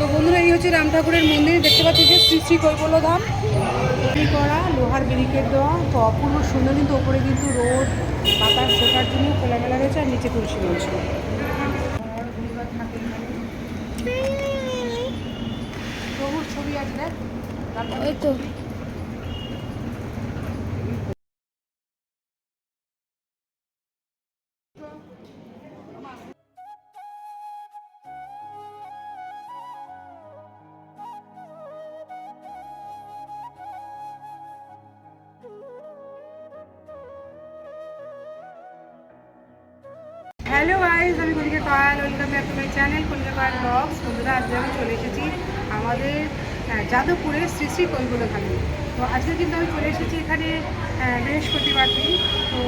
তো বন্ধুরা, এই হচ্ছে রাম ঠাকুরের মন্দির। দেখতে পাচ্ছি যে শ্রী শ্রী কৈবল ধাম। করা, লোহার ব্যারিকেড দেওয়া, তো অপূর্ব সুন্দর কিন্তু ওপরে কিন্তু রোদ, বাতাস শেখার জন্য খোলামেলা রয়েছে আর নিচে তুলসী রয়েছে। প্রভুর ছবি আছে, দেখ। ওই তো। Welcome back to my channel Kalika Koyal vlogs. বন্ধুরা আজকে আমি চলে এসেছি আমাদের যাদবপুরের শ্রী শ্রী কৈগুলো খালি তো আজকে কিন্তু আমি চলে এসেছি এখানে আহ, বৃহস্পতিবার দিন তো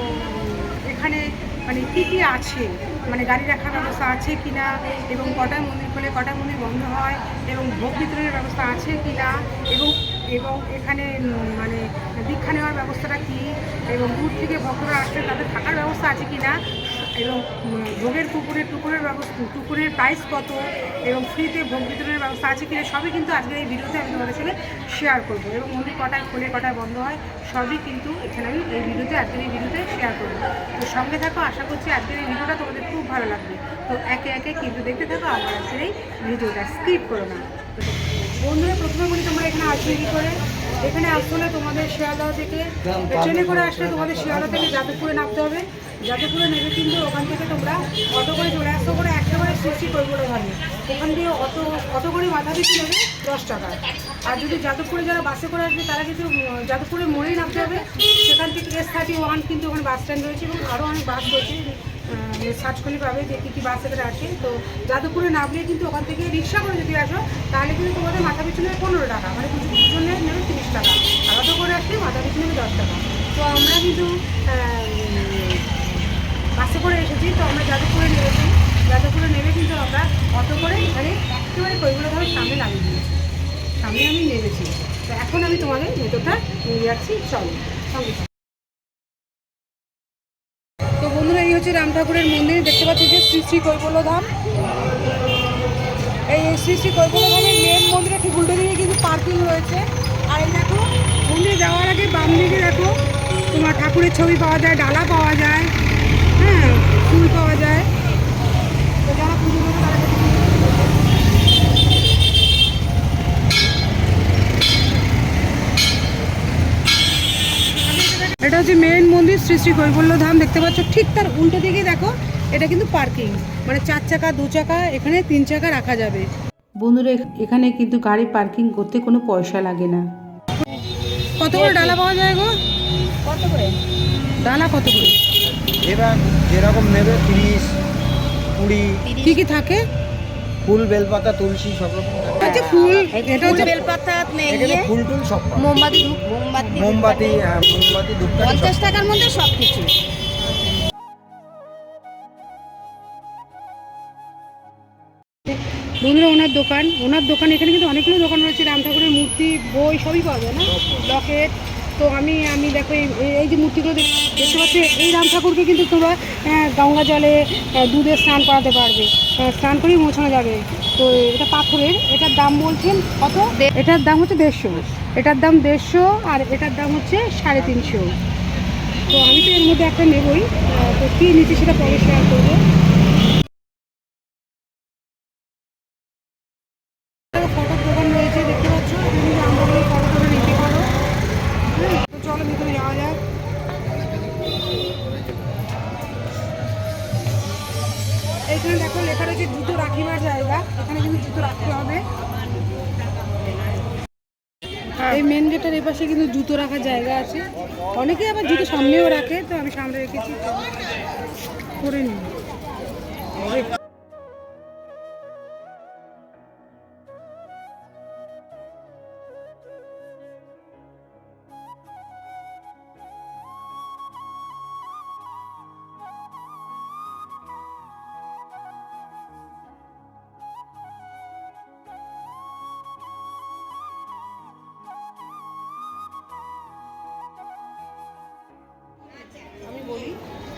এখানে মানে কী কী আছে? মানে গাড়ি রাখার ব্যবস্থা আছে কি না এবং কটায় মন্দির খোলে কটায় মন্দির বন্ধ হয়? এবং ভোগ বিতরণের ব্যবস্থা আছে কি না এবং এবং এখানে মানে দীক্ষা নেওয়ার ব্যবস্থাটা কী? এবং দূর থেকে ভক্তরা আসলে তাদের থাকার ব্যবস্থা আছে কি না এবং ভোগের কুকুরের টুকুরের ব্যবস্থা টুকুরের প্রাইস কত এবং ফ্রিতে ভোগ বিতরণের ব্যবস্থা আছে কিনা সবই কিন্তু আজকের এই ভিডিওতে আমি তোমাদের সঙ্গে শেয়ার করব। এবং মন্দির কটায় খোলে কটায় বন্ধ হয় সবই কিন্তু এখানে আমি এই ভিডিওতে আজকের এই ভিডিওতে শেয়ার করব। তো সঙ্গে থাকো আশা করছি আজকের এই ভিডিওটা তোমাদের খুব ভালো লাগবে। তো একে একে কিন্তু দেখতে থাকো আমার আজকের এই ভিডিওটা স্কিপ করো না। বন্ধুরা প্রথমে বলি তোমরা এখানে আসবে কী করে? এখানে আসলে তোমাদের শিয়ালদা থেকে ট্রেনে করে আসলে তোমাদের শিয়ালদা থেকে যাদবপুরে নামতে হবে। যাদবপুরে নেবে কিন্তু ওখান থেকে তোমরা অটো করে চলে আসতে করে একেবারে সৃষ্টি করব ভালো ওখান দিয়ে অত অটো করে মাথা পিছু নেবে দশ টাকা। আর যদি যাদবপুরে যারা বাসে করে আসবে, তারা কিন্তু যাদবপুরে মোড়েই নামতে হবে। সেখান থেকে এস থার্টি ওয়ান কিন্তু ওখানে বাস স্ট্যান্ড রয়েছে এবং আরও অনেক বাস রয়েছে। সার্চ করলে পাবে যে কী কী বাস এখানে আসে তো যাদবপুরে নামলে কিন্তু ওখান থেকে রিক্সা করে যদি আসো, তাহলে কিন্তু তোমাদের মাথা পিছু নেবে পনেরো টাকা। মানে দুজন দুজনের নেবে তিরিশ টাকা। অটো করে আসলে মাথা পিছু নেবে দশ টাকা। তো আমরা কিন্তু করে এসেছি, তো আমরা যাদবপুরে নেমেছি যাদবপুরে নেমে কিন্তু আমরা অটো করে এখানে একেবারে কৈগুলোভাবে সামনে নামিয়ে দিয়েছি। সামনে আমি নেমেছি। তো এখন আমি তোমাদের ভেতরটা নিয়ে যাচ্ছি, চলো, সঙ্গে তো বন্ধুরা, এই হচ্ছে রাম ঠাকুরের মন্দির, দেখতে পাচ্ছি যে শ্রী শ্রী কৈবল্য ধাম। এই শ্রী শ্রী কৈবল্য ধামের মেন মন্দিরে ঠিক উল্টো দিকে কিন্তু পার্কিং রয়েছে। আর এই দেখো, মন্দিরে যাওয়ার আগে বাম দিকে দেখো, তোমার ঠাকুরের ছবি পাওয়া যায়, ডালা পাওয়া যায় হ্যাঁ ফুল পাওয়া যায় তো যারা পুজো দেবে তারা কিন্তু এটা হচ্ছে মেন মন্দির শ্রী শ্রী কৈবল্য ধাম দেখতে পাচ্ছ। ঠিক তার উল্টো দিকে দেখো এটা কিন্তু পার্কিং মানে চার চাকা দু চাকা এখানে তিন চাকা রাখা যাবে। বন্ধুরা এখানে কিন্তু গাড়ি পার্কিং করতে কোনো পয়সা লাগে না। কত করে ডালা পাওয়া যায় গো? কত করে? ডালা কত করে? এবার যেরকম নেবে তিরিশ কুড়ি। কি কি থাকে? ফুল বেলপাতা তুলসী সব রকম। হচ্ছে ফুল এটা হচ্ছে বেলপাতা এখানে ইয়ে? ফুল টুল সব পাবে। মোমবাতি ধূপ মোমবাতি মোমবাতি হ্যাঁ মোমবাতি পঞ্চাশ টাকার মধ্যে সব কিছু। বন্ধুরা ওনার দোকান ওনার দোকান এখানে কিন্তু অনেকগুলো দোকান রয়েছে। রাম ঠাকুরের মূর্তি বই সবই পাওয়া যায় না? লকেট তো আমি আমি দেখো এই যে মূর্তিগুলো দেখ- দেখতে পাচ্ছি, এই রাম ঠাকুরকে কিন্তু তোমরা গঙ্গা জলে দুধে স্নান করাতে পারবে। স্নান করেই মোছানো যাবে। তো এটা পাথরের, এটার দাম বলছেন কত? এটার দাম হচ্ছে দেড়শো। এটার দাম দেড়শো আর এটার দাম হচ্ছে সাড়ে তিনশো। তো আমি তো এর মধ্যে একটা নেবই তো কী নিচ্ছি সেটা পরে শেয়ার করব। এই মেন গেটের এপাশে কিন্তু জুতো রাখার জায়গা আছে। অনেকে আবার জুতো সামনেও রাখে, তো আমি সামনে রেখেছি করে নিই।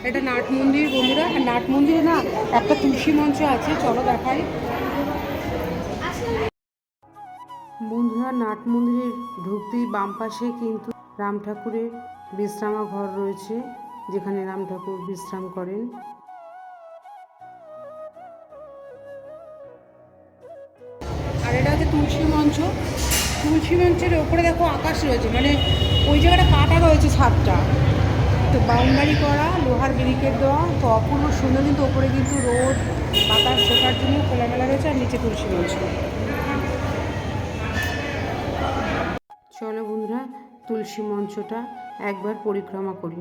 এটা নাট মন্দির বন্ধুরা, আর নাট মন্দিরে না একটা তুলসী মঞ্চ আছে, চলো দেখাই। বন্ধুরা, নাট মন্দিরের ঢুকতেই বাম পাশে কিন্তু রাম ঠাকুরের বিশ্রামাঘর রয়েছে, যেখানে রাম ঠাকুর বিশ্রাম করেন। আর এটা হচ্ছে তুলসী মঞ্চ। তুলসী মঞ্চের ওপরে দেখো আকাশ রয়েছে মানে ওই জায়গাটা কাটা রয়েছে ছাদটা। তো বাউন্ডারি করা, লোহার ব্যারিকেড দেওয়া, তো অপূর্ব সুন্দর কিন্তু ওপরে কিন্তু রোদ, বাতাস শোকার জন্য খোলামেলা রয়েছে আর নিচে তুলসী মঞ্চ চলো বন্ধুরা, তুলসী মঞ্চটা একবার পরিক্রমা করি।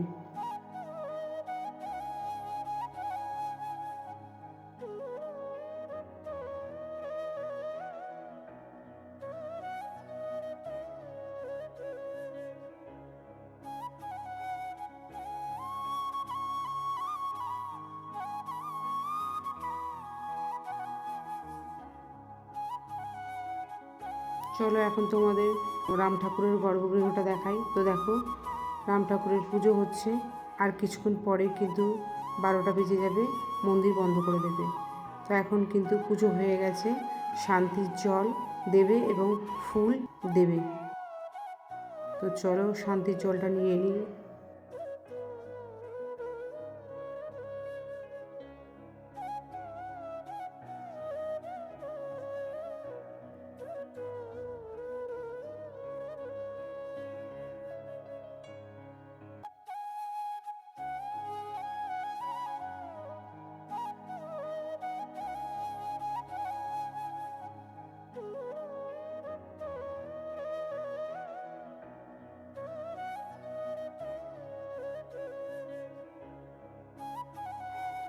চলো এখন তোমাদের রাম ঠাকুরের গর্ভগৃহটা দেখাই। তো দেখো, রাম ঠাকুরের পুজো হচ্ছে, আর কিছুক্ষণ পরে কিন্তু বারোটা বেজে যাবে, মন্দির বন্ধ করে দেবে। তো এখন কিন্তু পুজো হয়ে গেছে, শান্তির জল দেবে এবং ফুল দেবে। তো চলো শান্তির জলটা নিয়ে নিই।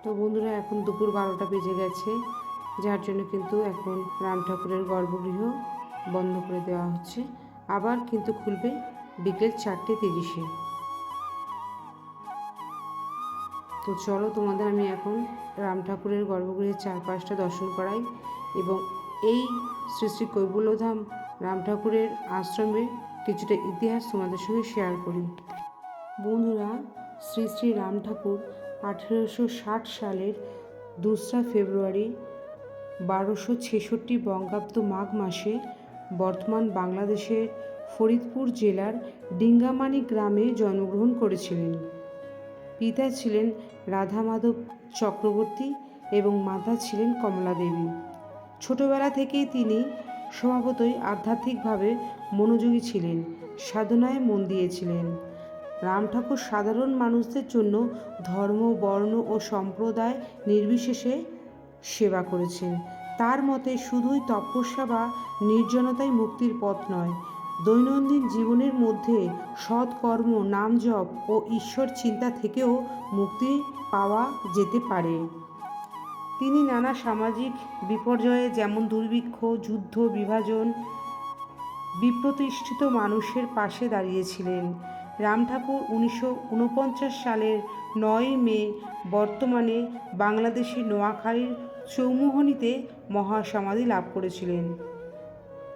তো বন্ধুরা, এখন দুপুর বারোটা বেজে গেছে, যার জন্য কিন্তু এখন রাম ঠাকুরের গর্ভগৃহ বন্ধ করে দেওয়া হচ্ছে। আবার কিন্তু খুলবে বিকেল চারটে তিরিশে। তো চলো, তোমাদের আমি এখন রাম ঠাকুরের গর্ভগৃহের চারপাশটা দর্শন করাই এবং এই শ্রী শ্রী কৈবল্যধাম রাম ঠাকুরের আশ্রমের কিছুটা ইতিহাস তোমাদের সঙ্গে শেয়ার করি। বন্ধুরা, শ্রী শ্রী রাম ঠাকুর আঠেরোশো ষাট সালের দোসরা ফেব্রুয়ারি বারোশো ছেষট্টি বঙ্গাব্দ মাঘ মাসে বর্তমান বাংলাদেশের ফরিদপুর জেলার ডিঙ্গামানি গ্রামে জন্মগ্রহণ করেছিলেন। পিতা ছিলেন রাধা মাধব চক্রবর্তী এবং মাতা ছিলেন কমলা দেবী। ছোটবেলা থেকেই তিনি স্বভাবতই আধ্যাত্মিকভাবে মনোযোগী ছিলেন, সাধনায় মন দিয়েছিলেন। রাম ঠাকুর সাধারণ মানুষদের জন্য ধর্ম, বর্ণ ও সম্প্রদায় নির্বিশেষে সেবা করেছেন। তার মতে শুধুই তপস্যা বা নির্জনতাই মুক্তির পথ নয়, দৈনন্দিন জীবনের মধ্যে সৎকর্ম নাম জপ ও ঈশ্বর চিন্তা থেকেও মুক্তি পাওয়া যেতে পারে। তিনি নানা সামাজিক বিপর্যয়ে যেমন দুর্ভিক্ষ, যুদ্ধ, বিভাজন, বিপ্রতিষ্ঠিত মানুষের পাশে দাঁড়িয়েছিলেন। রাম ঠাকুর উনিশশো উনপঞ্চাশ সালের নয় মে বর্তমানে বাংলাদেশের নোয়াখালীর চৌমুহনীতে মহাসমাধি লাভ করেছিলেন।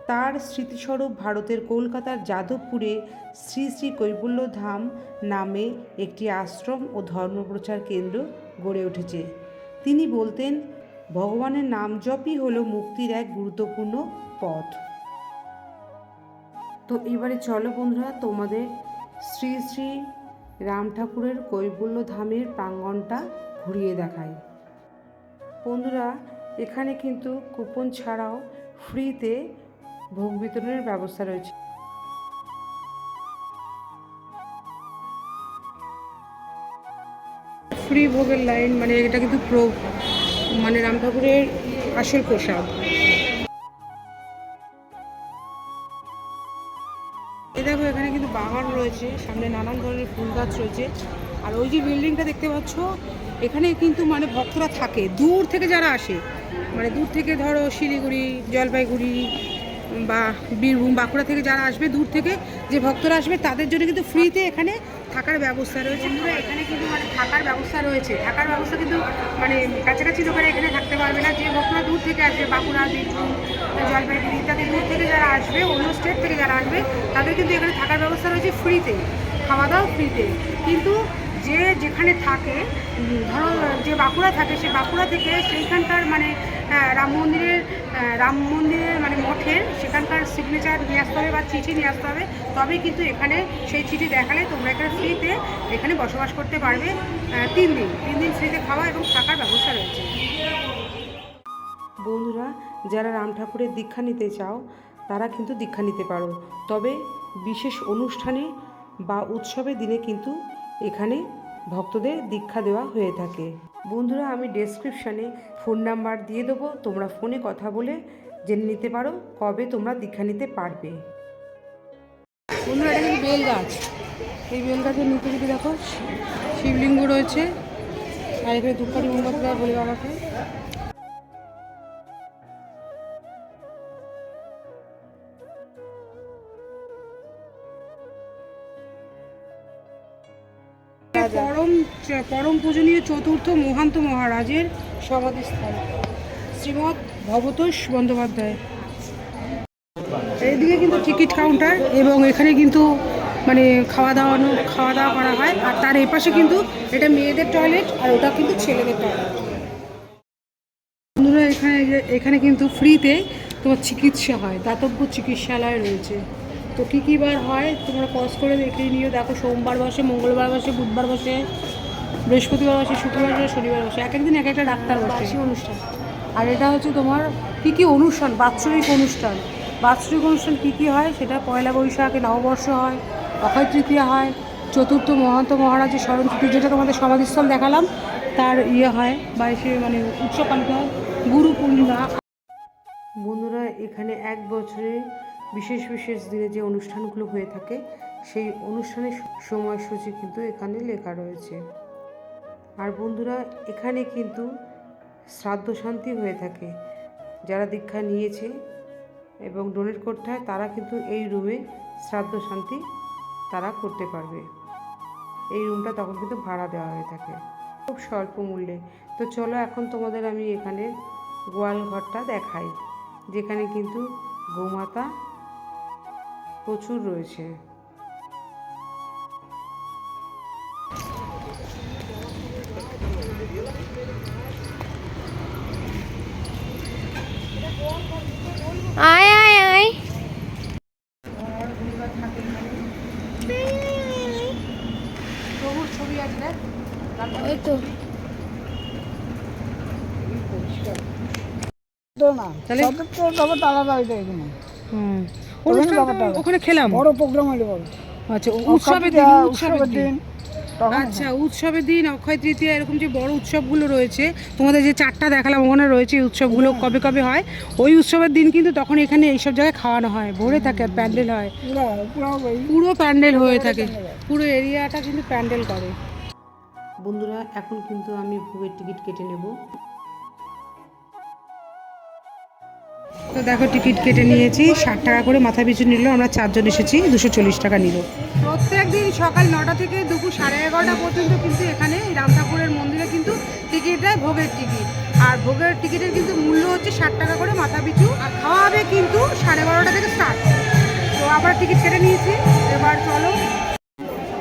তার স্মৃতিস্বরূপ ভারতের কলকাতার যাদবপুরে শ্রী শ্রী কৈবল্য ধাম নামে একটি আশ্রম ও ধর্মপ্রচার কেন্দ্র গড়ে উঠেছে। তিনি বলতেন, ভগবানের নাম জপই হলো মুক্তির এক গুরুত্বপূর্ণ পথ। তো এবারে চলো বন্ধুরা, তোমাদের শ্রী শ্রী রাম ঠাকুরের কৈবল্য ধামের প্রাঙ্গণটা ঘুরিয়ে দেখাই। বন্ধুরা, এখানে কিন্তু কুপন ছাড়াও ফ্রিতে ভোগ বিতরণের ব্যবস্থা রয়েছে। ফ্রি ভোগের লাইন মানে এটা কিন্তু প্রো মানে রাম ঠাকুরের আসল প্রসাদ। রয়েছে সামনে নানান ধরনের ফুল গাছ রয়েছে। আর ওই যে বিল্ডিংটা দেখতে পাচ্ছ, এখানে কিন্তু মানে ভক্তরা থাকে। দূর থেকে যারা আসে মানে দূর থেকে ধরো শিলিগুড়ি, জলপাইগুড়ি বা বীরভূম, বাঁকুড়া থেকে যারা আসবে, দূর থেকে যে ভক্তরা আসবে, তাদের জন্য কিন্তু ফ্রিতে এখানে থাকার ব্যবস্থা রয়েছে। কিন্তু এখানে কিন্তু মানে থাকার ব্যবস্থা রয়েছে। থাকার ব্যবস্থা কিন্তু মানে কাছাকাছি দোকানে এখানে থাকতে পারবে না। যে ভক্তরা দূর থেকে আসবে, বাঁকুড়া, বীরভূম, জলপাইগুড়ি ইত্যাদি দূর থেকে যারা আসবে, অন্য স্টেট থেকে যারা আসবে, তাদের কিন্তু এখানে থাকার ব্যবস্থা রয়েছে ফ্রিতে খাওয়া দাওয়া ফ্রিতে কিন্তু যে যেখানে থাকে, ধরো যে বাঁকুড়া থাকে, সে বাঁকুড়া থেকে সেইখানকার মানে রাম মন্দিরের রাম মন্দিরের মানে মঠের সেখানকার সিগনেচার নিয়ে আসতে হবে বা চিঠি নিয়ে আসতে হবে। তবেই কিন্তু এখানে সেই চিঠি দেখালে তোমরা এখানে ফ্রিতে এখানে বসবাস করতে পারবে তিন দিন। তিন দিন ফ্রিতে খাওয়া এবং থাকার ব্যবস্থা রয়েছে। বন্ধুরা, যারা রাম ঠাকুরের দীক্ষা নিতে চাও, তারা কিন্তু দীক্ষা নিতে পারো। তবে বিশেষ অনুষ্ঠানে বা উৎসবের দিনে কিন্তু এখানে ভক্তদের দীক্ষা দেওয়া হয়ে থাকে। বন্ধুরা, আমি ডেসক্রিপশানে ফোন নাম্বার দিয়ে দেবো। তোমরা ফোনে কথা বলে জেনে নিতে পারো কবে তোমরা দীক্ষা নিতে পারবে। কিন্তু বেল গাছ। এই বেল গাছের নিচে যদি দেখো শিবলিঙ্গ রয়েছে। আর এখানে দুঃখারি মোমবাতি দেওয়া বলে বাবাকে পরম পূজনীয় চতুর্থ মহান্ত মহারাজের সমাধিস্থল। শ্রীমৎ ভবতোষ বন্দ্যোপাধ্যায়। এইদিকে কিন্তু টিকিট কাউন্টার এবং এখানে কিন্তু মানে খাওয়া দাওয়ানো, খাওয়া দাওয়া করা হয়। আর তার এপাশে কিন্তু এটা মেয়েদের টয়লেট আর ওটা কিন্তু ছেলেদের টয়লেট বন্ধুরা, এখানে এখানে কিন্তু ফ্রিতে তোমার চিকিৎসা হয়, দাতব্য চিকিৎসালয় রয়েছে। তো কী কী বার হয় তোমরা পজ করে দেখে নিও। দেখো, সোমবার বসে, মঙ্গলবার বসে, বুধবার বসে বৃহস্পতিবার বসে শুক্রবার বসে শনিবার বসে এক একদিন এক একটা ডাক্তার বসে। অনুষ্ঠান। আর এটা হচ্ছে তোমার কী কী অনুষ্ঠান? বাৎসরিক অনুষ্ঠান। বাৎসরিক অনুষ্ঠান কী কী হয়? সেটা পয়লা বৈশাখে নববর্ষ হয় অক্ষয় তৃতীয়া হয় চতুর্থ মহান্ত মহারাজের স্মরণ তিথি যেটা তোমাদের সমাধিস্থল দেখালাম তার ইয়ে হয় বা সে মানে উৎসব পালিত হয় গুরু পূর্ণিমা। বন্ধুরা এখানে এক বছরে বিশেষ বিশেষ দিনে যে অনুষ্ঠানগুলো হয়ে থাকে সেই অনুষ্ঠানের সময়সূচি কিন্তু এখানে লেখা রয়েছে। আর বন্ধুরা, এখানে কিন্তু শ্রাদ্ধ শান্তি হয়ে থাকে। যারা দীক্ষা নিয়েছে এবং ডোনেট করতে হয় তারা কিন্তু এই রুমে শ্রাদ্ধ শান্তি তারা করতে পারবে। এই রুমটা তখন কিন্তু ভাড়া দেওয়া হয়ে থাকে। খুব স্বল্প মূল্যে। তো চলো, এখন তোমাদের আমি এখানে গোয়াল ঘরটা দেখাই, যেখানে কিন্তু গোমাতা প্রচুর রয়েছে। আয় আয় আয়। ওই তো। ওখানে খেলাম। বড় প্রোগ্রাম হলে বড় আচ্ছা উৎসবের দিন উৎসবের দিন। আচ্ছা উৎসবের দিন অক্ষয় তৃতীয়া এরকম যে বড় উৎসবগুলো রয়েছে তোমাদের যে চারটা দেখালাম ওখানে রয়েছে এই উৎসবগুলো কবে কবে হয়? ওই উৎসবের দিন কিন্তু তখন এখানে এইসব জায়গায় খাওয়ানো হয় ভরে থাকে আর প্যান্ডেল হয়। পুরো প্যান্ডেল হয়ে থাকে। পুরো এরিয়াটা কিন্তু প্যান্ডেল করে। বন্ধুরা এখন কিন্তু আমি ভোগের টিকিট কেটে নেব। তো দেখো টিকিট কেটে নিয়েছি, ষাট টাকা করে মাথা পিছু নিল, আমরা চারজন এসেছি, দুশো চল্লিশ টাকা নিল। প্রত্যেক দিন সকাল নটা থেকে দুপুর সাড়ে এগারোটা পর্যন্ত কিন্তু এখানে এই রাম ঠাকুরের মন্দিরে কিন্তু টিকিট দেয় ভোগের টিকিট। আর ভোগের টিকিটের কিন্তু মূল্য হচ্ছে ষাট টাকা করে মাথা পিছু, আর খাওয়া হবে কিন্তু সাড়ে বারোটা থেকে স্টার্ট তো আবার টিকিট কেটে নিয়েছি, এবার চলো।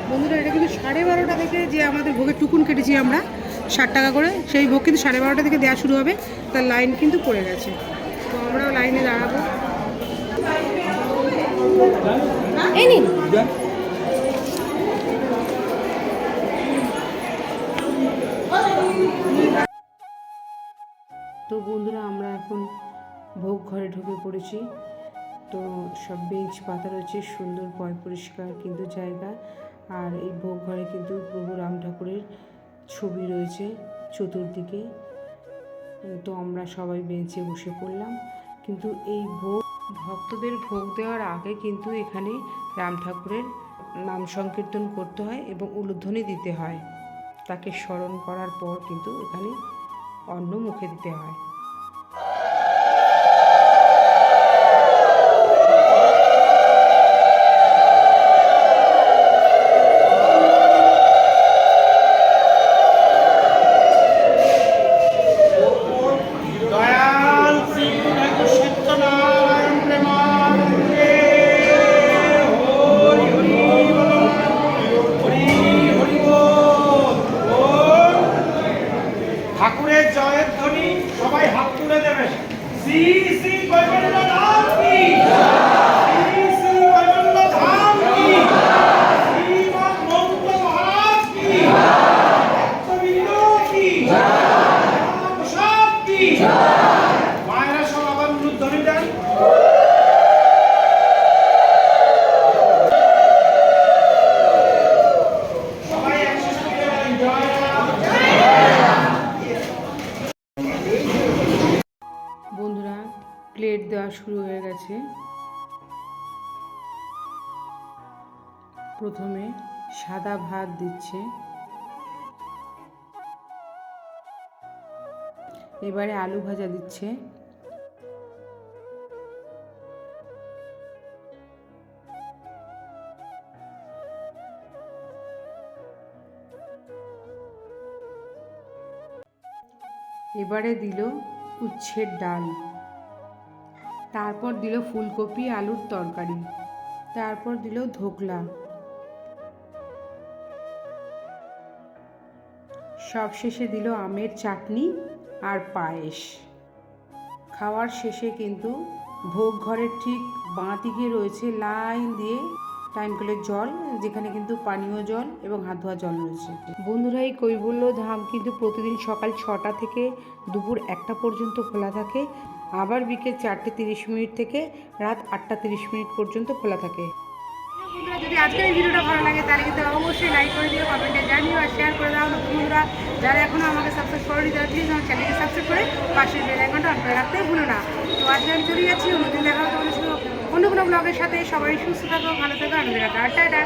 বন্ধুরা, এটা কিন্তু সাড়ে বারোটা থেকে যে আমাদের ভোগের টুকুন কেটেছি আমরা, ষাট টাকা করে, সেই ভোগ কিন্তু সাড়ে বারোটা থেকে দেওয়া শুরু হবে, তার লাইন কিন্তু পড়ে গেছে। তো আমরাও লাইনে দাঁড়াবো। এই নিন। তো বন্ধুরা আমরা এখন ভোগ ঘরে ঢুকে পড়েছি। তো সব বেঞ্চ পাতা রয়েছে সুন্দর পয় পরিষ্কার কিন্তু জায়গা। আর এই ভোগ ঘরে কিন্তু প্রভু রাম ঠাকুরের ছবি রয়েছে চতুর্দিকে। তো আমরা সবাই বেঞ্চে বসে পড়লাম। কিন্তু এই ভোগ, ভক্তদের ভোগ দেওয়ার আগে কিন্তু এখানে রাম ঠাকুরের নাম সংকীর্তন করতে হয় এবং উলুধ্বনি দিতে হয়। তাকে স্মরণ করার পর কিন্তু এখানে অন্ন মুখে দিতে হয়। সবাই হাত তুলে দেবেন। সি সি কয়বার আর কি? বন্ধুরা প্লেট দেওয়া শুরু হয়ে গেছে। প্রথমে সাদা ভাত দিচ্ছে। এবারে আলু ভাজা দিচ্ছে। এবারে দিল উচ্ছের ডাল। তারপর দিল ফুলকপি, আলুর তরকারি। তারপর দিল ধোকলা। সব শেষে দিল আমের চাটনি আর পায়েস। খাওয়ার শেষে কিন্তু ভোগ ঘরের ঠিক বাঁ দিকে রয়েছে লাইন দিয়ে টাইম কলের জল যেখানে কিন্তু পানীয় জল এবং হাত ধোয়া জল রয়েছে। বন্ধুরা এই কৈবল্য ধাম কিন্তু প্রতিদিন সকাল ছটা থেকে দুপুর একটা পর্যন্ত খোলা থাকে। আবার বিকেল চারটে তিরিশ মিনিট থেকে রাত আটটা তিরিশ মিনিট পর্যন্ত খোলা থাকে। বন্ধুরা যদি আজকের এই ভিডিওটা ভালো লাগে তাহলে কিন্তু অবশ্যই লাইক করে দিও কমেন্টে জানিও আর শেয়ার করে দাও। বন্ধুরা যারা এখনও আমাকে সাবস্ক্রাইব করেনি তারা প্লিজ আমার চ্যানেলকে সাবস্ক্রাইব করে পাশের বেল আইকনটা অন করে রাখতে ভুলো না। তো আজকে আমি চলে যাচ্ছি অন্যদিন দেখা হবে তোমাদের অন্য কোনো ব্লগের সাথে সবাই সুস্থ থাকো ভালো থাকো আনন্দ রাখো আর টাটা।